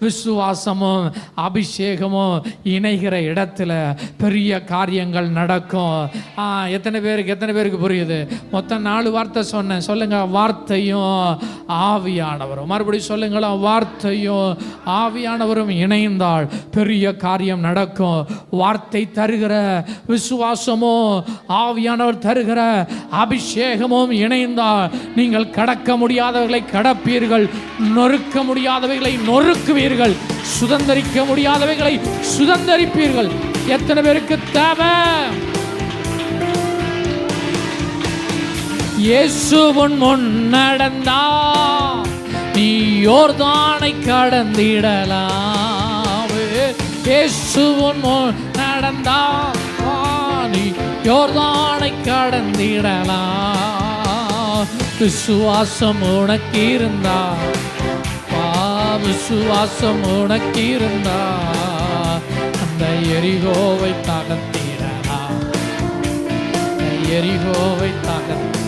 விசுவாசமும் அபிஷேகமும் இணைகிற இடத்துல பெரிய காரியங்கள் நடக்கும். ஆ, எத்தனை பேருக்கு எத்தனை பேருக்கு புரியுது? மொத்தம் நாலு வார்த்தை சொன்னேன். சொல்லுங்க வார்த்தையும் ஆவியானவரும். மறுபடியும் சொல்லுங்களேன் வார்த்தையும் ஆவியானவரும் இணைந்தால் பெரிய காரியம் நடக்கும். வார்த்தை தருகிற விசுவாசமும் ஆவியானவர் தருகிற அபிஷேகமும் இணைந்தால் நீங்கள் கடக்க முடியாதவர்களை கடப்பீர்கள் நொறுக்க முடியாதவைகளை நொறுக்குவீர்கள் சுதந்தரிக்க முடியாதவைகளை சுதந்தரிப்பீர்கள். எத்தனை பேருக்கு தேவை? இயேசுவன் முன் நடந்தா நீ யோர்தானை கடந்திடலாம். இயேசுவன் முன் நடந்தா நீ யோர்தானை கடந்திடலாம். விசுவாசம் உனக்கு இருந்தா வா விசுவாசம் உனக்கு இருந்தா அந்த எரிகோவை தகர்த்திடலாம். எரிகோவை தகர்த்து